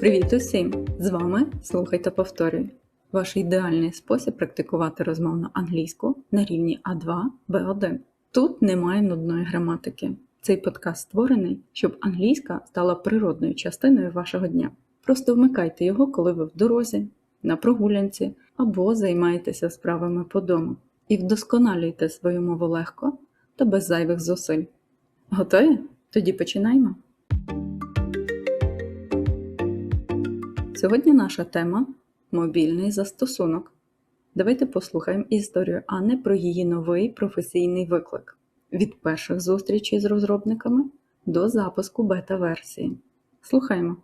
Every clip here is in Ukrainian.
Привіт усім! З вами Слухай та повторюй. Ваш ідеальний спосіб практикувати розмовну англійську на рівні А2 Б1. Тут немає нудної граматики. Цей подкаст створений, щоб англійська стала природною частиною вашого дня. Просто вмикайте його, коли ви в дорозі, на прогулянці або займаєтеся справами по дому. І вдосконалюйте свою мову легко та без зайвих зусиль. Готові? Тоді починаємо. Сьогодні наша тема мобільний застосунок. Давайте послухаємо історію Анни про її новий професійний виклик від перших зустрічей з розробниками до запуску бета-версії. Слухаємо.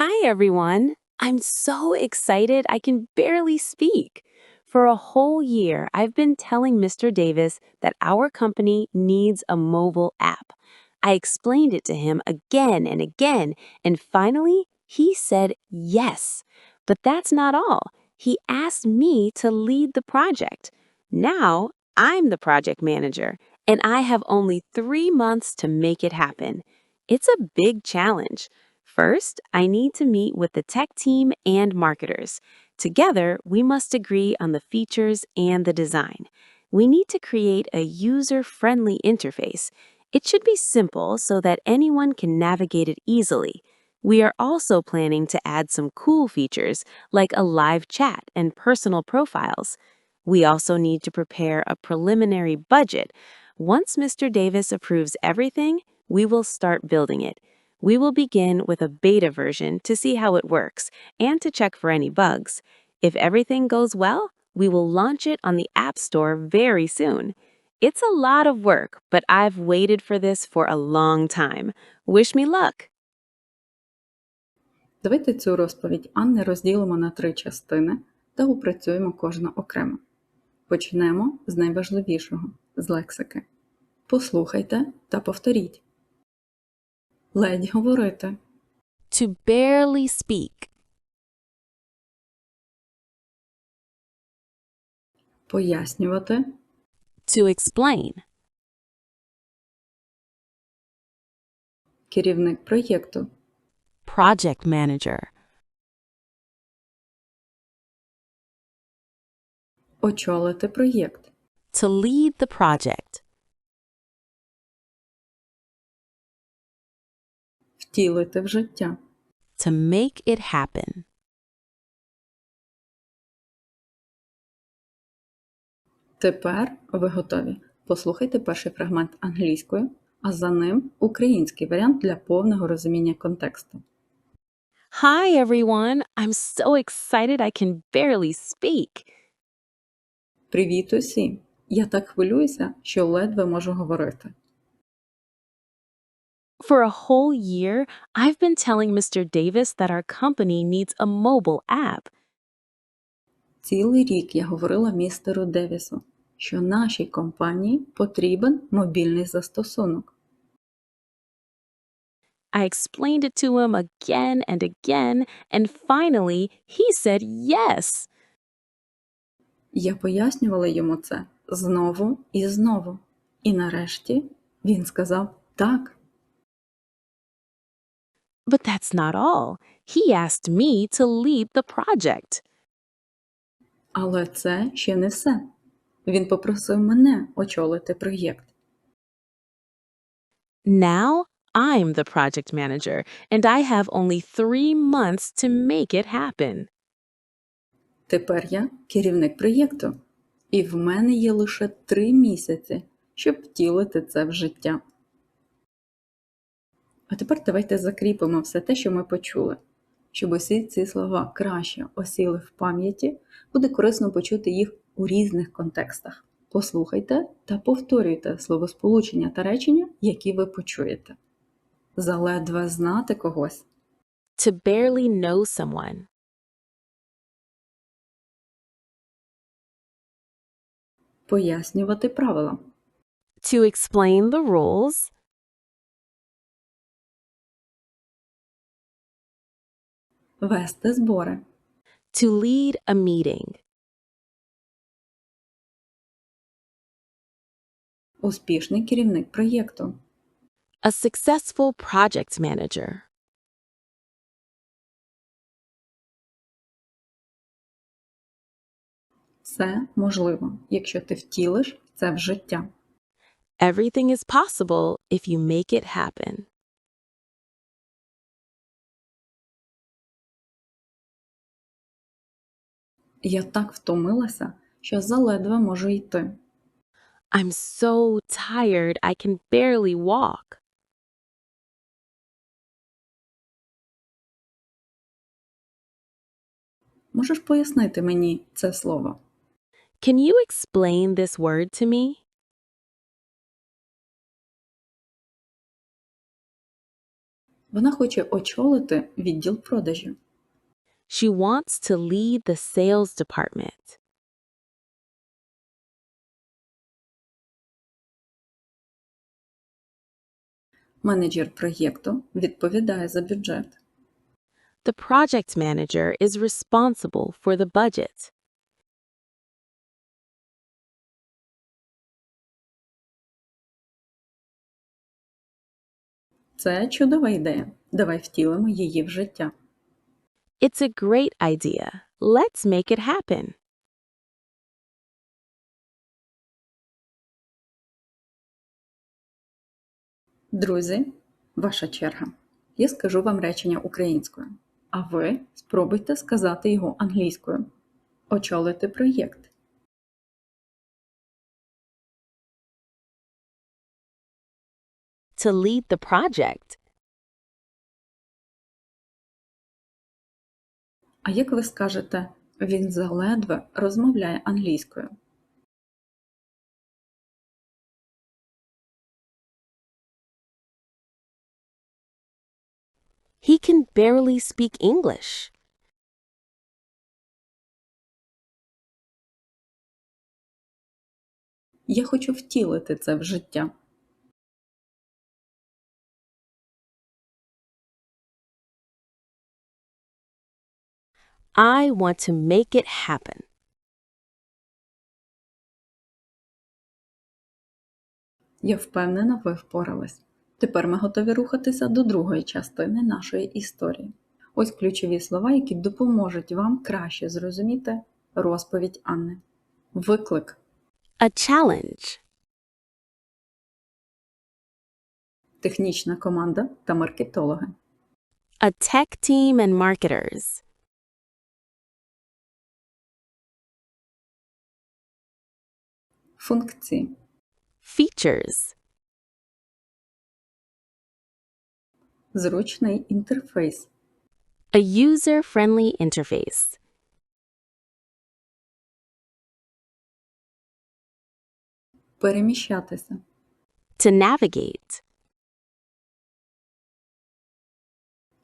Hi, everyone. I'm so excited I can barely speak. For a whole year, I've been telling Mr. Davis that our company needs a mobile app. I explained it to him again and again, and finally, he said yes. But that's not all. He asked me to lead the project. Now, I'm the project manager, and I have only three months to make it happen. It's a big challenge. First, I need to meet with the tech team and marketers. Together, we must agree on the features and the design. We need to create a user friendly interface. It should be simple so that anyone can navigate it easily. We are also planning to add some cool features like a live chat and personal profiles. We also need to prepare a preliminary budget. Once Mr. Davis approves everything, we will start building it. We will begin with a beta version to see how it works and to check for any bugs. If everything goes well, we will launch it on the App Store very soon. It's a lot of work, but I've waited for this for a long time. Wish me luck! Давайте цю розповідь Анни розділимо на три частини та опрацюємо кожну окремо. Почнемо з найважливішого з лексики. Послухайте та повторіть. Ледь говорити. To barely speak. Пояснювати. To explain. Керівник проєкту. Project manager. Очолити проєкт. To lead the project. Втілити в життя. To make it happen. Тепер ви готові. Послухайте перший фрагмент англійською, а за ним український варіант для повного розуміння контексту. Hi, everyone. I'm so excited I can barely speak. Привіт усім! Я так хвилююся, що ледве можу говорити. For a whole year, I've been telling Mr. Davis that our company needs a mobile app. Цілий рік я говорила містеру Девісу, що нашій компанії потрібен мобільний застосунок. I explained it to him again and again, and finally, he said yes. Я пояснювала йому це знову і знову. І нарешті він сказав так. But that's not all. He asked me to lead the project. Але це ще не все. Він попросив мене очолити проєкт. Now I'm the project manager, and I have only three months to make it happen. Тепер я керівник проєкту, і в мене є лише три місяці, щоб втілити це в життя. А тепер давайте закріпимо все те, що ми почули. Щоб усі ці слова краще осіли в пам'яті, буде корисно почути їх у різних контекстах. Послухайте та повторюйте словосполучення та речення, які ви почуєте. Заледве знати когось. To barely know someone. Пояснювати правила. To explain the rules. Вести збори. To lead a meeting. Успішний керівник проєкту a successful project manager. Все можливо, якщо ти втілиш це в життя. Everything is possible if you make it happen. Я так втомилася, що заледве можу йти. I'm so tired I can barely walk. Можеш пояснити мені це слово? Can you explain this word to me? Вона хоче очолити відділ продажів. She wants to lead the sales department. Менеджер проєкту відповідає за бюджет. The project manager is responsible for the budget. Це чудова ідея. Давай втілимо її в життя. It's a great idea. Let's make it happen. Друзі, ваша черга. Я скажу вам речення українською, а ви спробуйте сказати його англійською. Очолити проєкт. To lead the project. А як ви скажете, він заледве розмовляє англійською? He can barely speak English. Я хочу втілити це в життя. I want to make it happen. Я впевнена, ви впорались. Тепер ми готові рухатися до другої частини нашої історії. Ось ключові слова, які допоможуть вам краще зрозуміти розповідь Анни. Виклик, A challenge. технічна команда та маркетологи, A tech team and marketers. функції, Features. зручний інтерфейс, A user friendly interface. переміщатися, To navigate.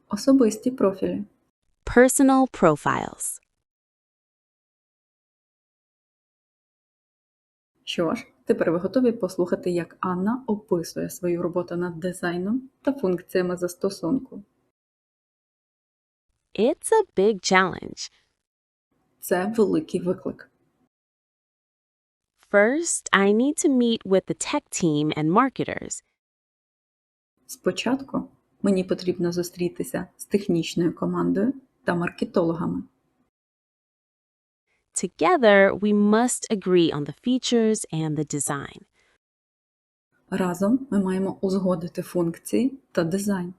особисті профілі, Personal profiles. Що ж, тепер ви готові послухати, як Анна описує свою роботу над дизайном та функціями застосунку. It's a big challenge. Це великий виклик. First, I need to meet with the tech team and marketers. Спочатку мені потрібно зустрітися з технічною командою та маркетологами. Together, we must agree on the features and the design. Разом ми маємо узгодити функції та дизайн.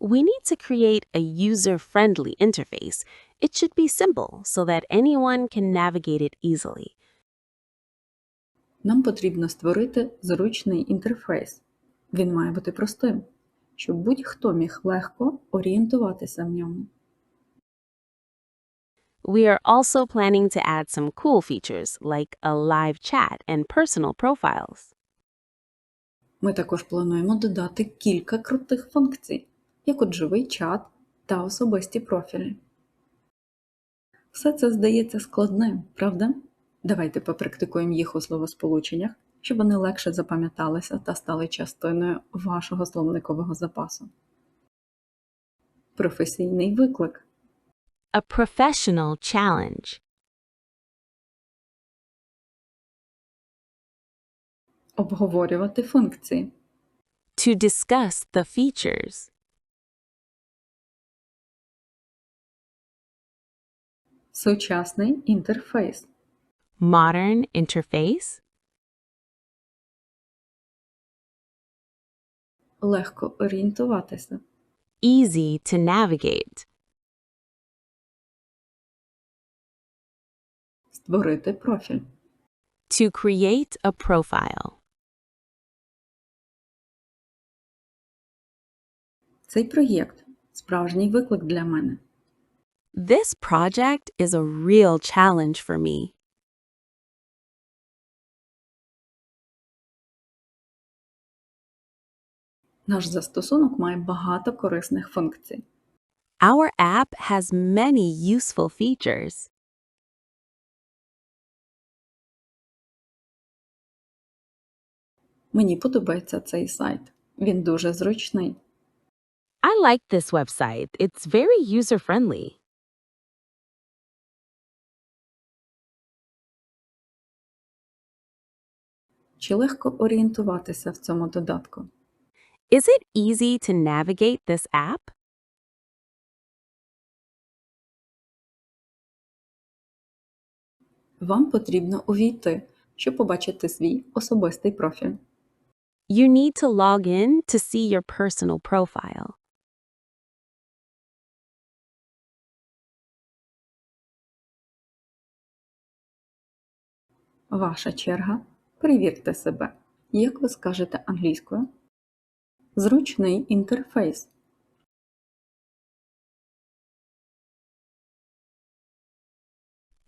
We need to create a user friendly interface. It should be simple so that anyone can navigate it easily. Нам потрібно створити зручний інтерфейс. Він має бути простим, щоб будь-хто міг легко орієнтуватися в ньому. We are also planning to add some cool features like a live chat and personal profiles. Ми також плануємо додати кілька крутих функцій, як от живий чат та особисті профілі. Все це здається складним, правда? Давайте попрактикуємо їх у словосполученнях, щоб вони легше запам'яталися та стали частиною вашого словникового запасу. Професійний виклик, A professional challenge. обговорювати функції, To discuss the features. Сучасний інтерфейс. Modern interface. Легко орієнтуватися. Easy to navigate. Створити профіль. To create a profile. Цей проєкт справжній виклик для мене. This project is a real challenge for me. Наш застосунок має багато корисних функцій. Our app has many useful features. Мені подобається цей сайт. Він дуже зручний. I like this website. It's very user friendly. Чи легко орієнтуватися в цьому додатку? Is it easy to navigate this app? Вам потрібно увійти, щоб побачити свій особистий профіль. You need to log in to see your personal profile. Ваша черга. Перевірте себе. Як ви скажете англійською? Зручний інтерфейс.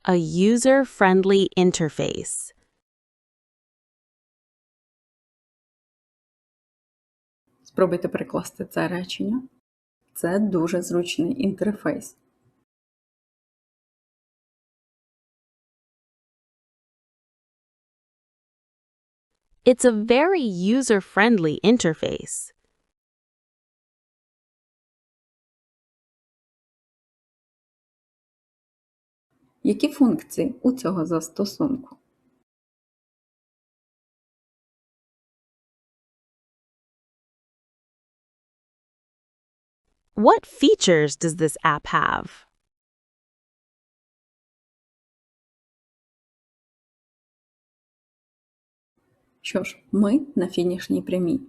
A user friendly interface. Спробуйте перекласти це речення. Це дуже зручний інтерфейс. It's a very user friendly interface. Які функції у цього застосунку? What features does this app have? Що ж, ми на фінішній прямій.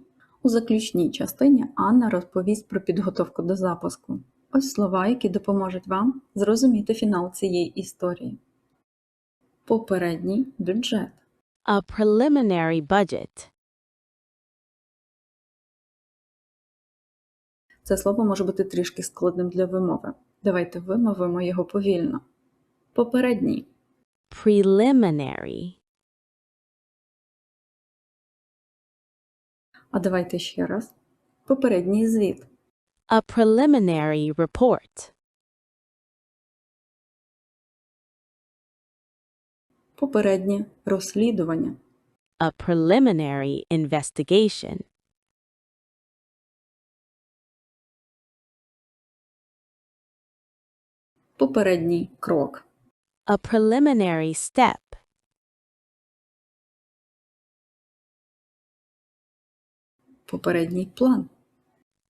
У заключній частині Анна розповість про підготовку до запуску. Ось слова, які допоможуть вам зрозуміти фінал цієї історії. Попередній бюджет. A preliminary budget. Це слово може бути трішки складним для вимови. Давайте вимовимо його повільно. Попередній. Preliminary. А давайте ще раз. Попередній звіт. A preliminary report. Попереднє розслідування. A preliminary investigation. Попередній крок. A preliminary step. Попередній план.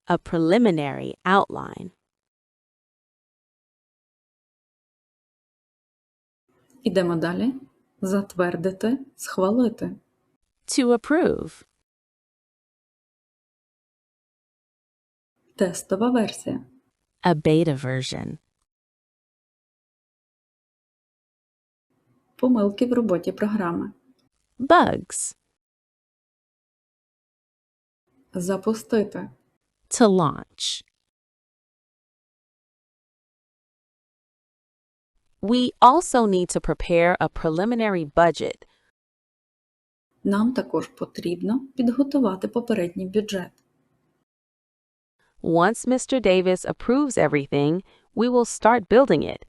A preliminary outline. Ідемо далі. Затвердити, схвалити. To approve. Тестова версія. A beta version. Помилки в роботі програми. Bugs. Запустити. To launch. We also need to prepare a preliminary budget. Нам також потрібно підготувати попередній бюджет. Once Mr. Davis approves everything, we will start building it.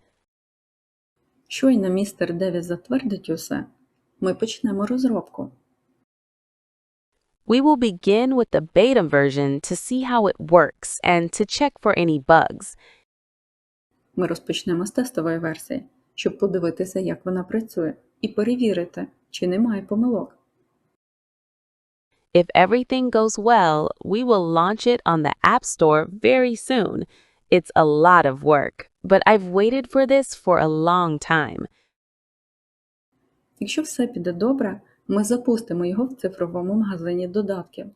Щойно містер Девіс затвердить усе, ми почнемо розробку. We will begin with the beta version to see how it works and to check for any bugs. Ми розпочнемо з тестової версії, щоб подивитися, як вона працює, і перевірити, чи немає помилок. If everything goes well, we will launch it on the App Store very soon, It's a lot of work, but I've waited for this for a long time. Якщо все піде добре, ми запустимо його в цифровому магазині додатків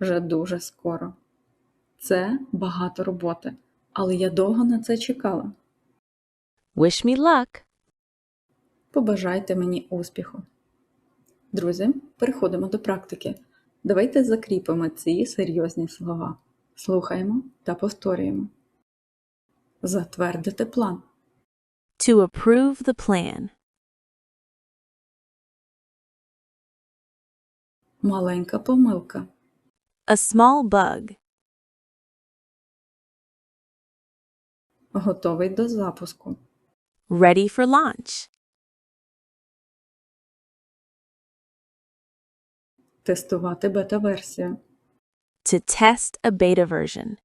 вже дуже скоро. Це багато роботи, але я довго на це чекала. Wish me luck. Побажайте мені успіху. Друзі, переходимо до практики. Давайте закріпимо ці серйозні слова. Слухаємо та повторюємо. Затвердити план. To approve the plan. Маленька помилка. A small bug. Готовий до запуску. Ready for launch. Тестувати бета-версію. To test a beta version.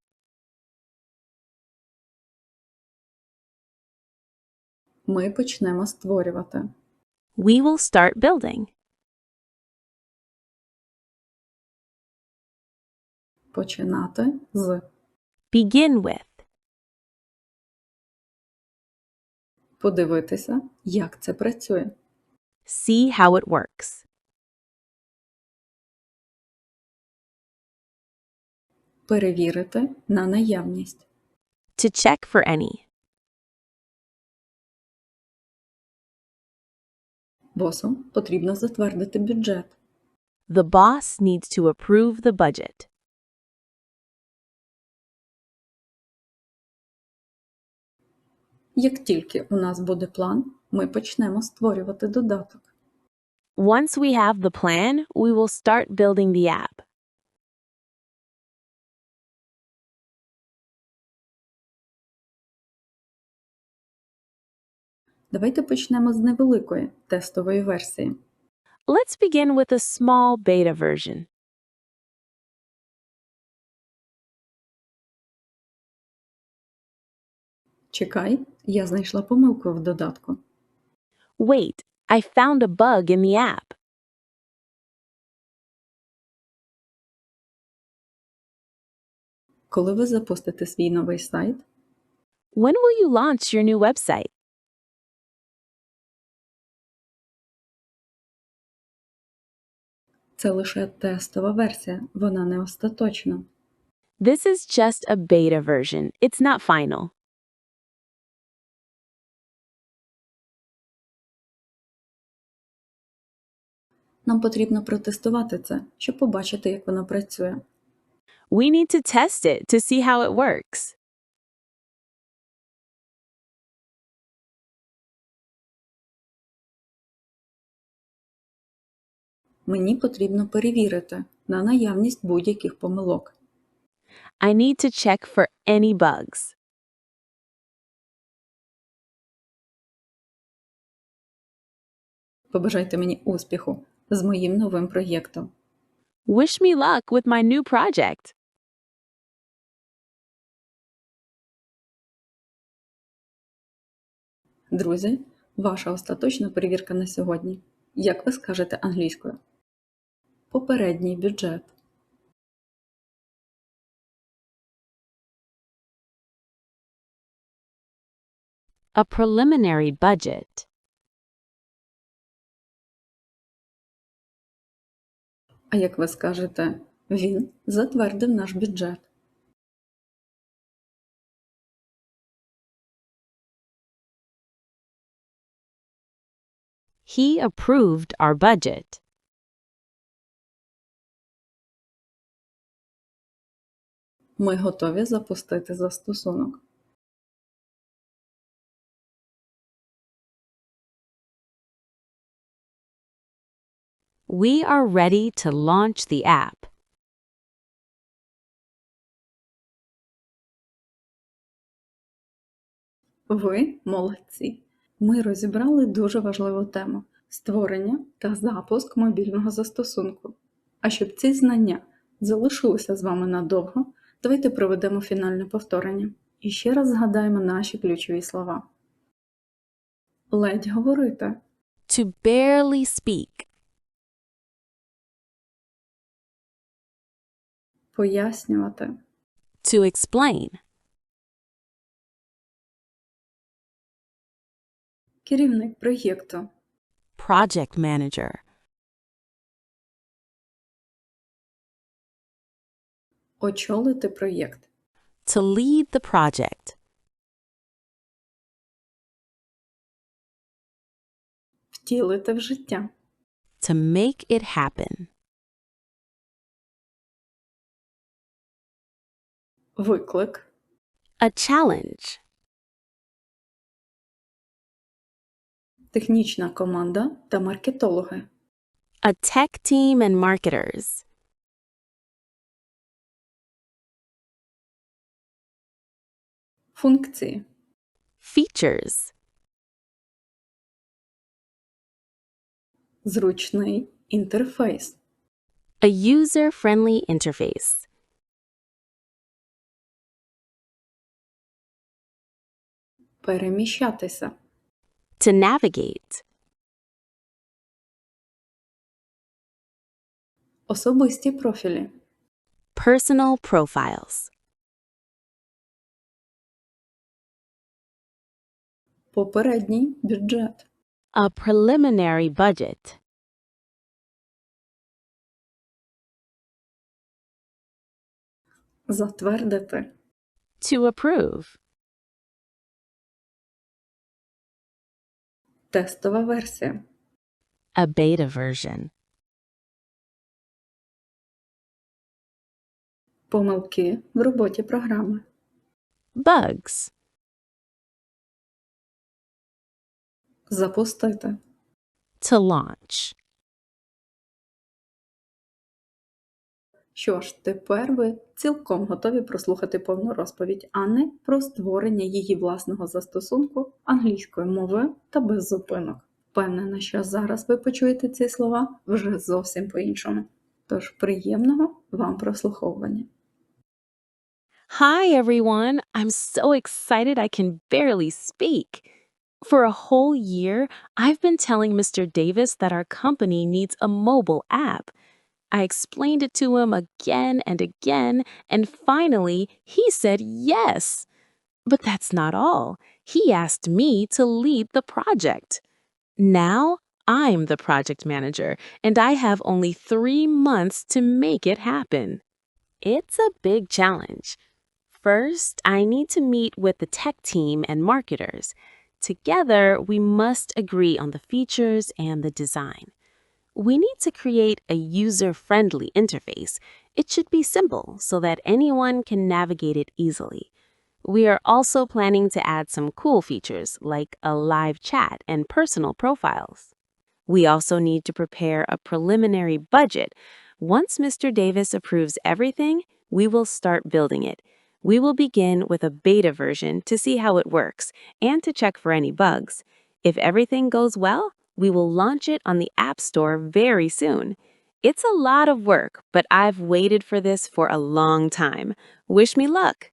Ми почнемо створювати. We will start building. Починати з. Begin with. Подивитися, як це працює. See how it works. Перевірити на наявність. To check for any. Босу потрібно затвердити бюджет. The boss needs to approve the budget. Як тільки у нас буде план, ми почнемо створювати додаток. Once we have the plan, we will start building the app. Давайте почнемо з невеликої тестової версії. Let's begin with a small beta version. Чекай, я знайшла помилку в додатку. Wait, I found a bug in the app. Коли ви запустите свій новий сайт, When will you launch your new website? Це лише тестова версія, вона не остаточна. This is just a beta version. It's not final. Нам потрібно протестувати це, щоб побачити, як воно працює. We need to test it to see how it works. Мені потрібно перевірити на наявність будь-яких помилок. I need to check for any bugs. Побажайте мені успіху з моїм новим проєктом. Wish me luck with my new project. Друзі, ваша остаточна перевірка на сьогодні. Як ви скажете англійською? Попередній бюджет. A preliminary budget. А як ви скажете, він затвердив наш бюджет. He approved our budget. Ми готові запустити застосунок. We are ready to launch the app. Ви молодці! Ми розібрали дуже важливу тему створення та запуск мобільного застосунку. А щоб ці знання залишилися з вами надовго, Давайте проведемо фінальне повторення і ще раз згадаємо наші ключові слова. Ледь говорити. To barely speak. Пояснювати. To explain. Керівник проєкту. Project manager. Очолити проєкт. to lead the project, Втілити в життя. to make it happen, Виклик. a challenge, Технічна команда та маркетологи. a tech team and marketers, Функції. features, Зручний інтерфейс. a user friendly interface, Переміщатися. to navigate, Особисті профілі. personal profiles, Попередній бюджет. a preliminary budget, Затвердити. to approve, Тестова версія. a beta version, Помилки в роботі програми. bugs, Запустити. to launch. Що ж, тепер ви цілком готові прослухати повну розповідь Анни про створення її власного застосунку англійською мовою та без зупинок. Впевнена, що зараз ви почуєте ці слова вже зовсім по-іншому. Тож приємного вам прослуховування. Hi, everyone. I'm so excited I can barely speak. For a whole year, I've been telling Mr. Davis that our company needs a mobile app. I explained it to him again and again, and finally, he said yes. But that's not all. He asked me to lead the project. Now, I'm the project manager, and I have only three months to make it happen. It's a big challenge. First, I need to meet with the tech team and marketers. Together, we must agree on the features and the design. We need to create a user friendly interface. It should be simple so that anyone can navigate it easily. We are also planning to add some cool features like a live chat and personal profiles. We also need to prepare a preliminary budget. Once Mr. Davis approves everything, we will start building it. We will begin with a beta version to see how it works and to check for any bugs. If everything goes well, we will launch it on the App Store very soon. It's a lot of work, but I've waited for this for a long time. Wish me luck!